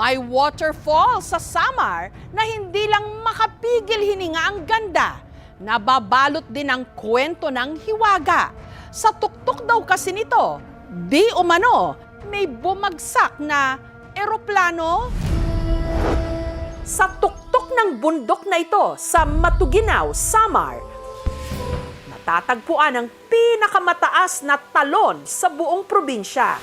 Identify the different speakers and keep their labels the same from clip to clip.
Speaker 1: May waterfall sa Samar na hindi lang makapigil hininga ang ganda. Nababalot din ang kwento ng hiwaga. Sa tuktok daw kasi nito, di umano, may bumagsak na eroplano. Sa tuktok ng bundok na ito sa Matuginaw, Samar, natatagpuan ang pinakamataas na talon sa buong probinsya.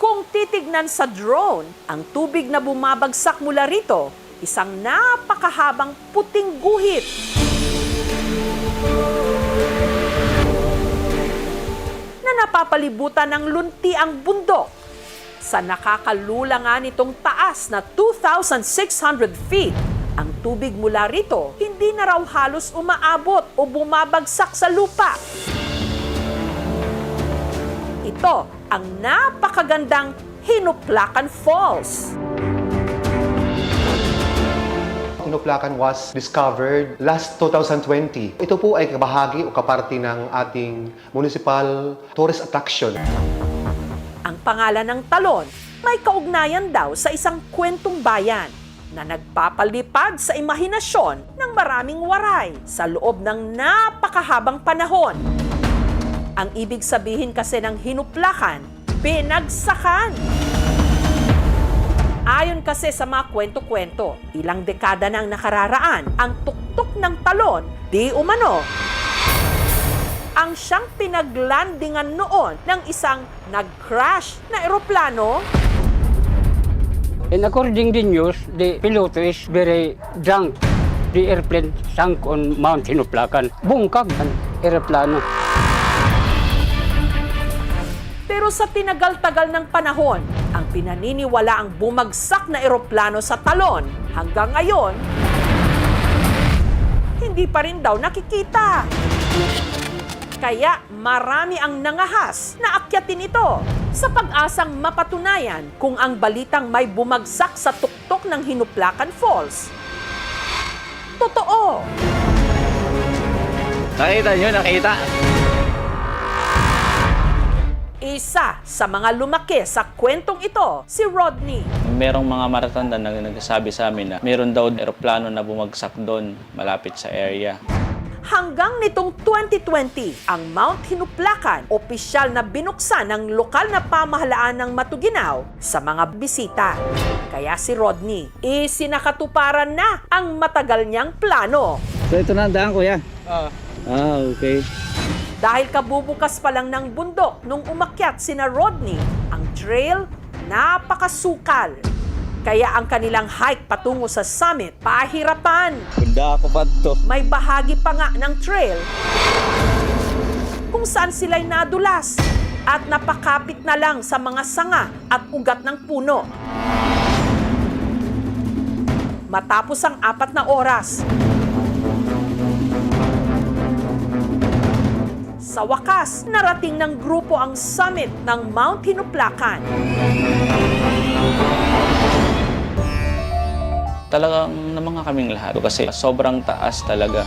Speaker 1: Kung titignan sa drone, ang tubig na bumabagsak mula rito, isang napakahabang puting guhit. Na napapalibutan ng lunti ang bundok. Sa nakakalula nga nitong taas na 2,600 feet, ang tubig mula rito hindi na raw halos umaabot o bumabagsak sa lupa. Ito ang napakagandang Hinuplakan Falls.
Speaker 2: Tinoplacan was discovered last 2020. Ito po ay kabahagi o kaparti ng ating municipal tourist attraction.
Speaker 1: Ang pangalan ng talon may kaugnayan daw sa isang kwentong bayan na nagpapalipad sa imahinasyon ng maraming waray sa loob ng napakahabang panahon. Ang ibig sabihin kasi ng hinuplakan, pinagsakan. Ayon kasi sa mga kwento-kwento, ilang dekada nang nakararaan, ang tuktok ng talon, di umano, ang siyang pinaglandingan noon ng isang nag-crash na eroplano
Speaker 3: And according to news, the pilot is very drunk. The airplane sank on Mount Hinuplakan. Bungkag ang aeroplano.
Speaker 1: Pero sa tinagal-tagal ng panahon, ang pinaniniwala ang bumagsak na eroplano sa talon hanggang ngayon, hindi pa rin daw nakikita. Kaya marami ang nangahas na akyatin ito sa pag-asang mapatunayan kung ang balitang may bumagsak sa tuktok ng Hinuplakan Falls. Totoo!
Speaker 4: Nakita nyo, nakita.
Speaker 1: Isa sa mga lumaki sa kwentong ito, si Rodney.
Speaker 4: Merong mga maratanda na nagsasabi sa amin na meron daw eroplano na bumagsak doon malapit sa area.
Speaker 1: Hanggang nitong 2020, ang Mount Hinuplakan opisyal na binuksan ng lokal na pamahalaan ng Matuginaw sa mga bisita. Kaya si Rodney, isinakatuparan na ang matagal niyang plano.
Speaker 5: So ito na ang daan kuya?
Speaker 4: Ah.
Speaker 5: Ah, okay.
Speaker 1: Dahil kabubukas pa lang ng bundok nung umakyat sina Rodney, ang trail napakasukal. Kaya ang kanilang hike patungo sa summit, pahirapan.
Speaker 5: Bunda ako pa to.
Speaker 1: May bahagi pa nga ng trail kung saan sila'y nadulas at napakapit na lang sa mga sanga at ugat ng puno. Matapos ang apat na oras, sa wakas, narating ng grupo ang summit ng Mount Hinuplakan.
Speaker 4: Talagang namanga kaming lahat kasi sobrang taas talaga.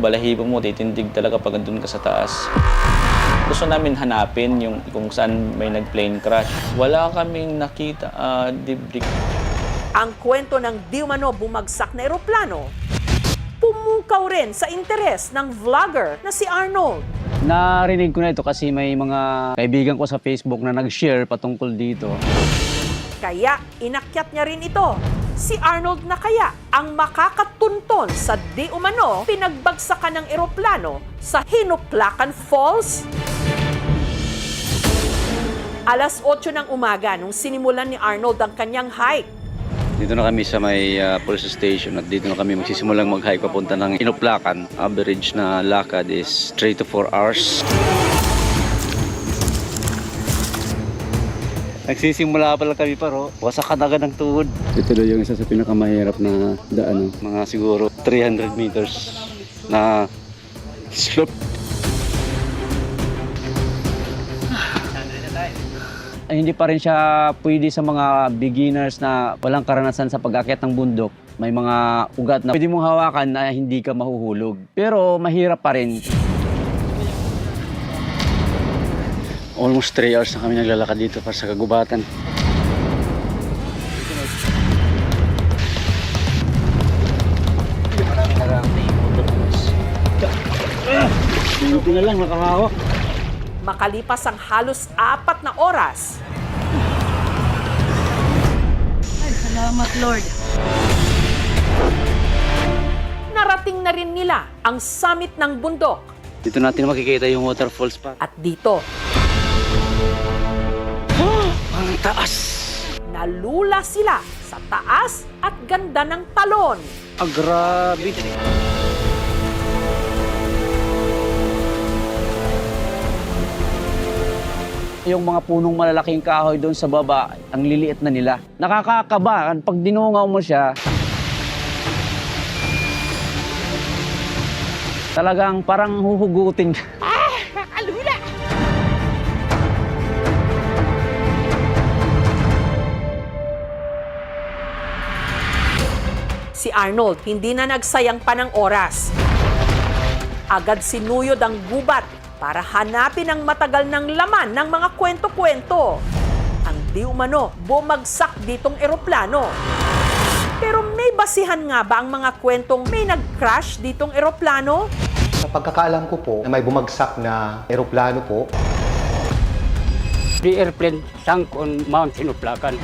Speaker 4: Balahibo mo, titindig talaga pag andun ka sa taas. Gusto namin hanapin yung kung saan may nag-plane crash. Wala kaming nakita ah, debris.
Speaker 1: Ang kwento ng di umano bumagsak na eroplano, pumukaw rin sa interes ng vlogger na si Arnold.
Speaker 5: Narinig ko na ito kasi may mga kaibigan ko sa Facebook na nag-share patungkol dito.
Speaker 1: Kaya inakyat niya rin ito. Si Arnold na kaya ang makakatunton sa di umano pinagbagsakan ng eroplano sa Hinuplakan Falls? Alas 8 ng umaga nung sinimulan ni Arnold ang kanyang hike.
Speaker 5: Dito na kami sa may uh, police station at dito na kami magsisimulang mag-hike papunta ng Inuplakan. Average na lakad is 3 to 4 hours. Nagsisimula pa lang kami pero wasak ka na agad ng tuhod. Ito daw yung isa sa pinakamahirap na daan. Mga siguro 300 meters na slope. Hindi pa rin siya pwede sa mga beginners na walang karanasan sa pag-akyat ng bundok. May mga ugat na pwede mong hawakan na hindi ka mahuhulog. Pero mahirap pa rin. Almost 3 hours na kami naglalakad dito para sa kagubatan. Buti na lang nakahawak.
Speaker 1: Makalipas ang halos apat na oras,
Speaker 6: Salamat, Lord.
Speaker 1: narating na rin nila ang summit ng bundok.
Speaker 5: Dito natin makikita yung waterfalls pa.
Speaker 1: At dito,
Speaker 5: Ang taas!
Speaker 1: nalula sila sa taas at ganda ng talon.
Speaker 5: Ah, grabe! Yung mga punong malalaking kahoy doon sa baba, ang liliit na nila. Nakakakabahan pag dinungaw mo siya. Talagang parang huhugutin.
Speaker 1: Si Arnold hindi na nagsayang pa ng oras. Agad sinuyod ang gubat para hanapin ang matagal ng laman ng mga kwento-kwento. Ang di umano, bumagsak ditong eroplano. Pero may basihan nga ba ang mga kwentong may nag-crash ditong eroplano?
Speaker 2: Sa pagkakaalam ko po, na may bumagsak na eroplano po,
Speaker 3: The airplane sank on Mount Hinuplakan.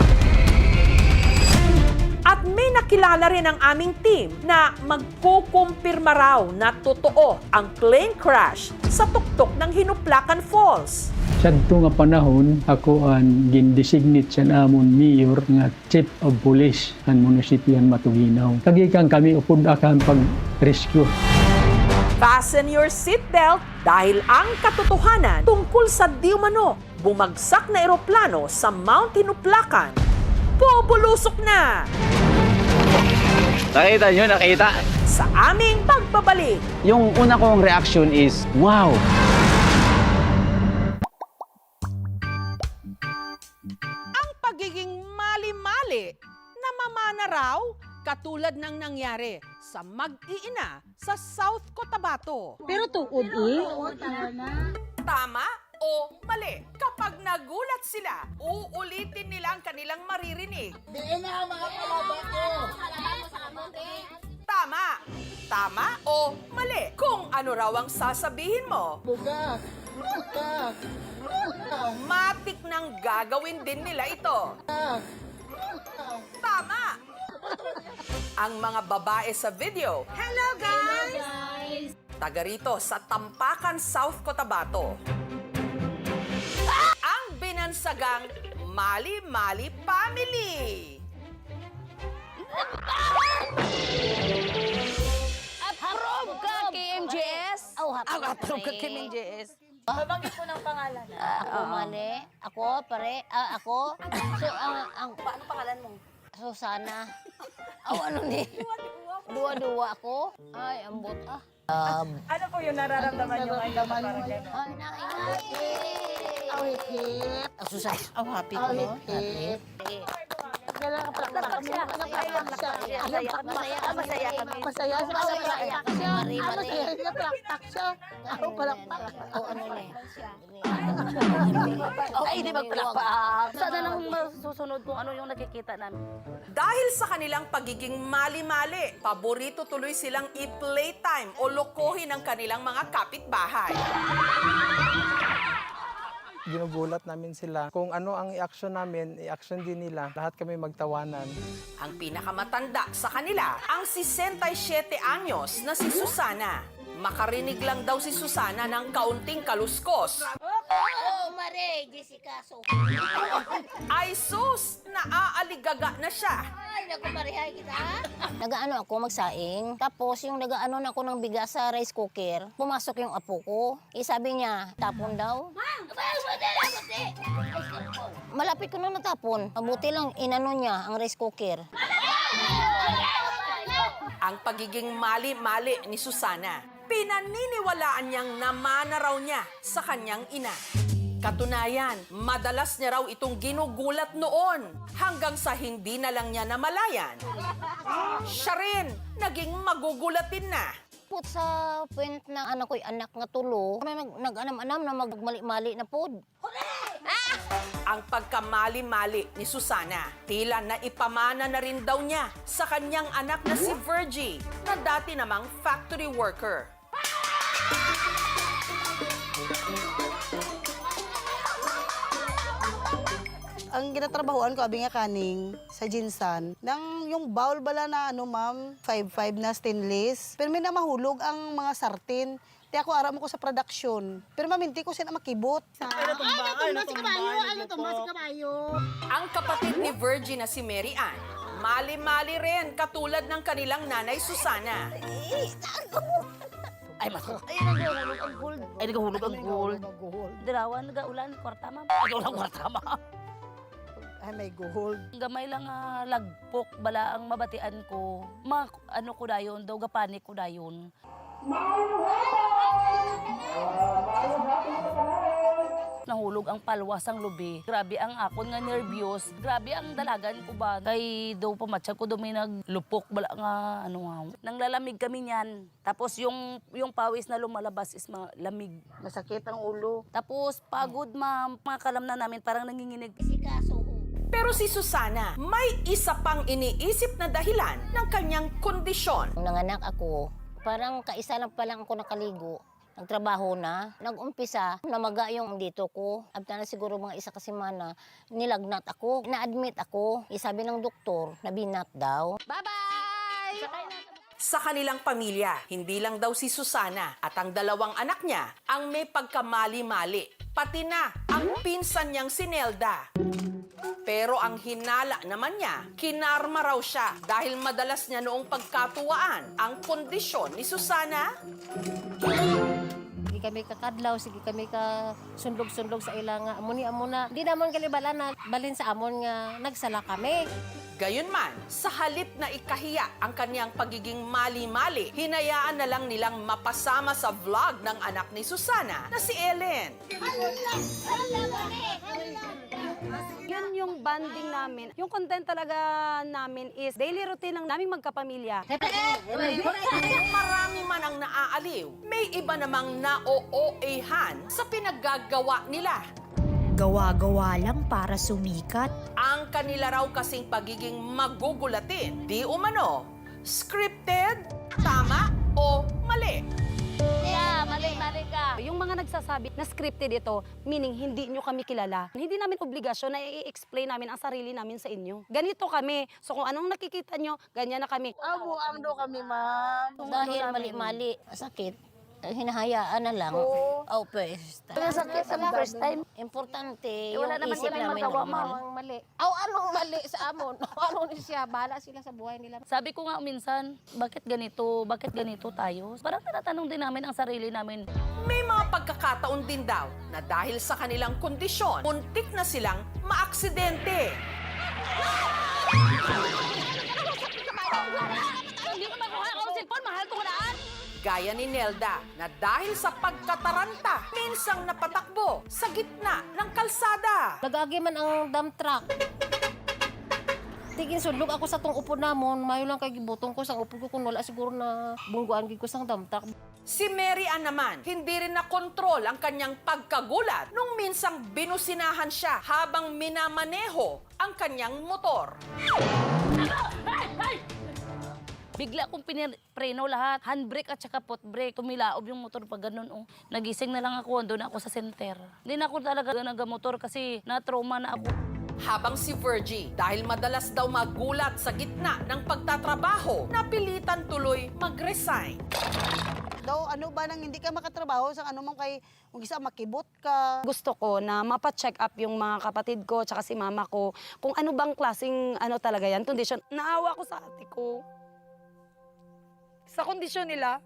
Speaker 1: Nakilala rin ang aming team na magkukumpirma raw na totoo ang plane crash sa tuktok ng Hinuplakan Falls.
Speaker 7: Sadto nga panahon, ako ang gindesignate sa namon mayor nga chief of police ang munisipyan Matuginaw. Kagikan kami upod akan pag-rescue.
Speaker 1: Fasten your seatbelt dahil ang katotohanan tungkol sa diumano bumagsak na eroplano sa Mount Hinuplakan. Bubulusok na
Speaker 5: Nakita nyo, nakita.
Speaker 1: sa aming pagbabalik.
Speaker 5: Yung una kong reaction is, wow!
Speaker 1: Ang pagiging mali-mali na mamana raw katulad ng nangyari sa mag-iina sa South Cotabato.
Speaker 6: Pero tuod eh.
Speaker 1: Tama o mali? Kapag nagulat sila, uulitin nila ang kanilang maririnig. Tama. Tama o mali? Kung ano raw ang sasabihin mo. Matik nang gagawin din nila ito. Tama. Ang mga babae sa video. Hello guys! Taga rito sa Tampakan, South Cotabato. Ang binansagang Mali Mali Family.
Speaker 8: KMJS?
Speaker 6: Oh, happy
Speaker 8: Ang approve ka, KMJS.
Speaker 6: Babanggit ko ng pangalan.
Speaker 8: ako, mali. Ako, pare. Ah, ako. So, ang... ang
Speaker 6: Paano pangalan mo?
Speaker 8: Susana. Aw, ano ni? Dua-dua ako. Ay, ambot ah. Um,
Speaker 6: Ano po yung nararamdaman niyo ngayon? Parang gano'n.
Speaker 8: ay, naingati.
Speaker 6: Aw, hipit.
Speaker 8: Ang Susana.
Speaker 6: Aw, happy ko. ka plakpak siya. Masaya.
Speaker 8: Kami.
Speaker 6: Masaya kami. Masaya siya.
Speaker 8: Masaya kami.
Speaker 6: Masaya siya. Plakpak siya. Ako palakpak.
Speaker 8: O, ano ni?
Speaker 6: Ay, di magpalakpak. Sana lang masusunod kung ano yung nakikita namin.
Speaker 1: Dahil sa kanilang pagiging mali-mali, paborito tuloy silang i-playtime o lokohin ang kanilang mga kapitbahay.
Speaker 9: Ginugulat namin sila. Kung ano ang i-action namin, i-action din nila. Lahat kami magtawanan.
Speaker 1: Ang pinakamatanda sa kanila, ang 67 anyos na si Susana. Makarinig lang daw si Susana ng kaunting kaluskos.
Speaker 8: Oo, Mari. Jessica. So,
Speaker 1: Ay sus, naaaligaga na siya.
Speaker 8: Ay, naku, marihay kita. Nagaano ako magsaing. Tapos yung nagaano na ako ng bigas sa rice cooker, pumasok yung apo ko. Eh, sabi niya, tapon daw. Malapit ko na natapon. Mabuti lang, inano niya ang rice cooker.
Speaker 1: Ang pagiging mali-mali ni Susana, pinaniniwalaan niyang namana raw niya sa kanyang ina. Katunayan, madalas niya raw itong ginugulat noon hanggang sa hindi na lang niya namalayan. Siya rin, naging magugulatin na.
Speaker 8: po sa point na anak ko'y anak nga tulo, may nag-anam-anam na magmali-mali na po.
Speaker 1: Ang pagkamali-mali ni Susana, tila na ipamana na rin daw niya sa kanyang anak na si Virgie, na dati namang factory worker.
Speaker 10: Ang ginatrabahoan ko, abi nga kaning, sa Jinsan, nang yung bowl bala na ano ma'am, 5-5 na stainless. Pero may na ang mga sartin. Di ako aram ko sa production. Pero maminti ko sila makibot.
Speaker 1: Ang kapatid ni Virgie na si Mary Ann, mali-mali rin katulad ng kanilang nanay Susana.
Speaker 6: Ay, mas. Ay, nagahulog ang gold. Ay, nagahulog ang gold. Dirawan, nagaulan, kwarta, ma'am. Ay, ulang kwarta, ma'am.
Speaker 10: Ay, may gold.
Speaker 6: Gamay lang nga lagpok, bala ang mabatian ko. Ma, ano ko dayon, daw gapanik ko dayon. Nahulog ang palwas ang lubi. Grabe ang akon nga nervyos. Grabe ang dalagan ko ba. Kay daw pamatsyag ko daw may naglupok bala nga ano nga. Nang lalamig kami niyan. Tapos yung yung pawis na lumalabas is mga lamig.
Speaker 10: Masakit ang ulo.
Speaker 6: Tapos pagod ma'am. Mga kalam na namin parang nanginginig.
Speaker 1: Pero si Susana, may isa pang iniisip na dahilan ng kanyang kondisyon.
Speaker 8: Nanganak ako, parang kaisa lang pa lang ako nakaligo. Nagtrabaho na. Nag-umpisa, namaga yung dito ko. Abta na siguro mga isa kasi mana, nilagnat ako. Na-admit ako. Isabi ng doktor, nabinat daw.
Speaker 1: Sa kanilang pamilya, hindi lang daw si Susana at ang dalawang anak niya ang may pagkamali-mali. Pati na ang pinsan niyang si Nelda. Pero ang hinala naman niya, kinarma raw siya dahil madalas niya noong pagkatuwaan ang kondisyon ni Susana.
Speaker 11: Kami kakadlaw, sige kami ka sundog-sundog sa ilang nga. Amuni amuna. Di namon kalibala na balin sa amon nga nagsala kami.
Speaker 1: Gayunman, sa halip na ikahiya ang kanyang pagiging mali-mali, hinayaan na lang nilang mapasama sa vlog ng anak ni Susana na si Ellen.
Speaker 11: Yun yung banding namin. Yung content talaga namin is daily routine ng naming magkapamilya.
Speaker 1: Marami man ang naaaliw, may iba namang na-o-o-ehan sa pinaggagawa nila.
Speaker 12: Gawa-gawa lang para sumikat.
Speaker 1: Ang kanila raw kasing pagiging magugulatin, di umano, scripted, tama o mali.
Speaker 6: Yeah, mali-mali ka.
Speaker 11: Yung mga nagsasabi na scripted ito, meaning hindi nyo kami kilala. Hindi namin obligasyon na i-explain namin ang sarili namin sa inyo. Ganito kami. So kung anong nakikita nyo, ganyan na kami.
Speaker 10: Abo, amdo kami ma'am.
Speaker 8: Dahil mali-mali, sakit, hinahayaan na lang. Oh, first time.
Speaker 11: Sakit sa first time.
Speaker 8: Importante
Speaker 11: Eh,
Speaker 8: yung
Speaker 11: wala naman
Speaker 8: isip
Speaker 11: kami
Speaker 8: namin
Speaker 11: magawa,
Speaker 8: normal.
Speaker 11: ma'am.
Speaker 10: mali. Aw, anong mali sa amon? ano ni siya? Bahala sila sa buhay nila.
Speaker 6: Sabi ko nga minsan, bakit ganito? Bakit ganito tayo? Parang tinatanong din namin ang sarili namin.
Speaker 1: May mga pagkakataon din daw na dahil sa kanilang kondisyon, muntik na silang maaksidente.
Speaker 6: Hindi ko makuha ang cellphone, mahal ko daan.
Speaker 1: Gaya ni Nelda na dahil sa pagkataranta, minsang napatakbo sa gitna ng kalsada.
Speaker 11: Nagagi man ang dump truck. Tigin sudlog ako sa tong upo namon, mayo lang kay gibutong ko sa upo ko kung wala siguro na bungguan gid ko sa dump truck.
Speaker 1: Si Mary Ann naman, hindi rin nakontrol ang kanyang pagkagulat nung minsang binusinahan siya habang minamaneho ang kanyang motor.
Speaker 6: Bigla kong pinreno lahat. Handbrake at saka foot brake. Tumilaob yung motor pag ganun. Oh. Nagising na lang ako. Doon ako sa center. Hindi na ako talaga nagamotor kasi na-trauma na ako.
Speaker 1: Habang si Virgie, dahil madalas daw magulat sa gitna ng pagtatrabaho, napilitan tuloy mag-resign.
Speaker 10: Daw, ano ba nang hindi ka makatrabaho sa ano mong kay, kung isa makibot ka.
Speaker 11: Gusto ko na mapa-check up yung mga kapatid ko tsaka si mama ko kung ano bang klaseng ano talaga yan, condition. Naawa ko sa ate ko. Sa kondisyon nila,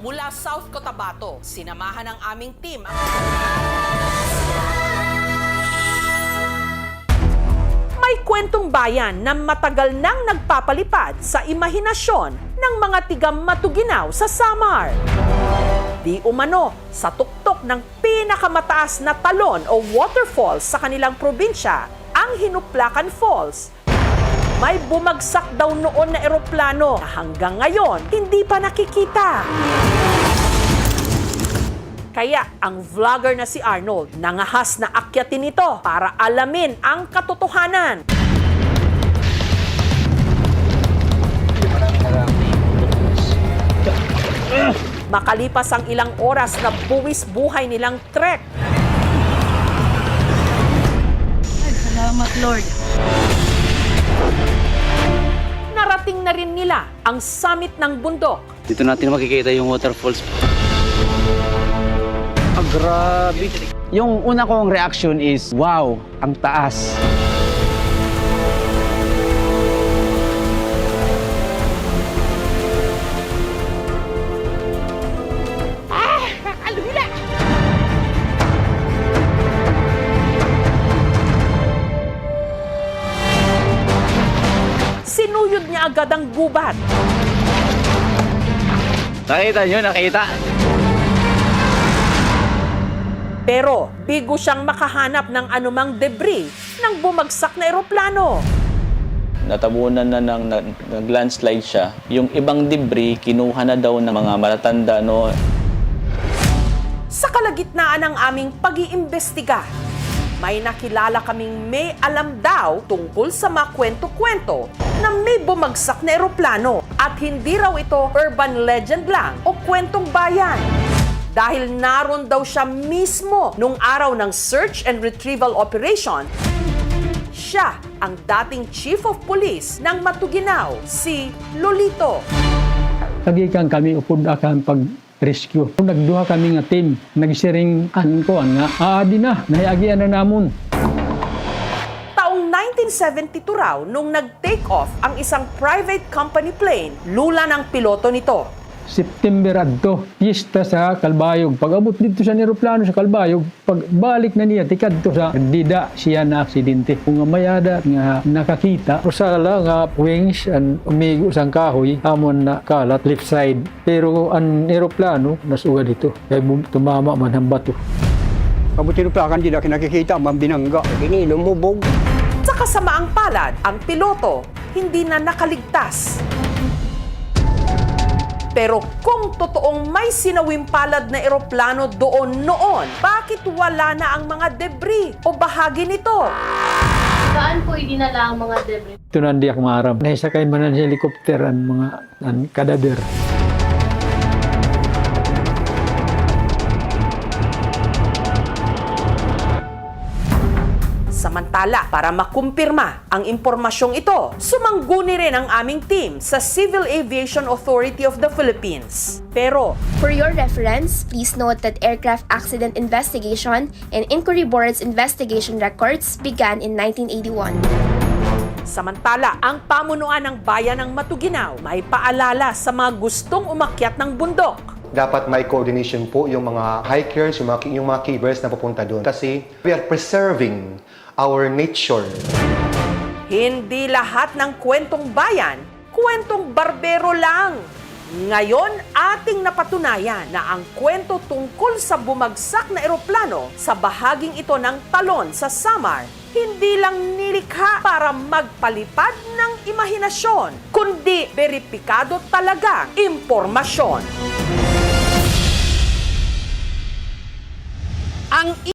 Speaker 1: Mula South Cotabato, sinamahan ng aming team ang May kwentong bayan na matagal nang nagpapalipad sa imahinasyon ng mga tigang matuginaw sa Samar. Di umano sa tuktok ng pinakamataas na talon o waterfall sa kanilang probinsya, ang Hinuplakan Falls. May bumagsak daw noon na eroplano na hanggang ngayon hindi pa nakikita. Kaya ang vlogger na si Arnold nangahas na akyatin ito para alamin ang katotohanan. Makalipas ang ilang oras na buwis buhay nilang trek,
Speaker 11: Salamat, Lord.
Speaker 1: Narating na rin nila ang summit ng bundok.
Speaker 5: Dito natin makikita yung waterfalls.
Speaker 13: Ah, grabe. Yung una kong reaction is, wow, ang taas.
Speaker 1: Sinuyod niya agad ang gubat.
Speaker 5: Nakita nyo, nakita.
Speaker 1: Pero bigo siyang makahanap ng anumang debris ng bumagsak na eroplano.
Speaker 4: Natabunan na ng nag- nag-landslide siya. Yung ibang debris, kinuha na daw ng mga matatanda no,
Speaker 1: Sa kalagitnaan ng aming pag-iimbestiga, may nakilala kaming may alam daw tungkol sa mga kwento-kwento na may bumagsak na eroplano at hindi raw ito urban legend lang o kwentong bayan. Dahil naroon daw siya mismo nung araw ng search and retrieval operation, siya ang dating chief of police ng Matuginaw, si Lolito.
Speaker 7: Kagikan kami upod akan pag rescue. Nagduha kami nga team, nagsiring an ko nga aadi na, nahiagian na namon.
Speaker 1: Taong 1972 raw nung nag-take off ang isang private company plane, lula ng piloto nito.
Speaker 7: September adto, pista sa Kalbayog. Pag abot dito sa eroplano sa Kalbayog, pag balik na niya tikad to sa dida siya na aksidente. Kung nga mayada nga nakakita, usala nga wings and umigo sang kahoy, amon na kalat left side. Pero ang eroplano nasuga dito. Kaya bum- tumama man ang bato.
Speaker 3: Kabuti pa kan di na kinakikita, mambinangga. Kini lumubog.
Speaker 1: Sa kasamaang palad, ang piloto hindi na nakaligtas. Pero kung totoong may sinawim palad na eroplano doon noon, bakit wala na ang mga debris o bahagi nito?
Speaker 14: Saan po idinala ang mga debris?
Speaker 7: Ito na hindi ako maarap. Naisakay man ang helicopter ang mga ang kadader.
Speaker 1: Samantala, para makumpirma ang impormasyong ito, sumangguni rin ang aming team sa Civil Aviation Authority of the Philippines. Pero
Speaker 14: For your reference, please note that Aircraft Accident Investigation and Inquiry Board's investigation records began in 1981.
Speaker 1: Samantala, ang pamunuan ng bayan ng Matuginaw may paalala sa mga gustong umakyat ng bundok.
Speaker 2: Dapat may coordination po yung mga hikers, yung mga, yung mga keepers na pupunta doon. Kasi we are preserving our nature.
Speaker 1: Hindi lahat ng kwentong bayan, kwentong barbero lang. Ngayon, ating napatunayan na ang kwento tungkol sa bumagsak na eroplano sa bahaging ito ng talon sa Samar, hindi lang nilikha para magpalipad ng imahinasyon, kundi beripikado talaga impormasyon. Ang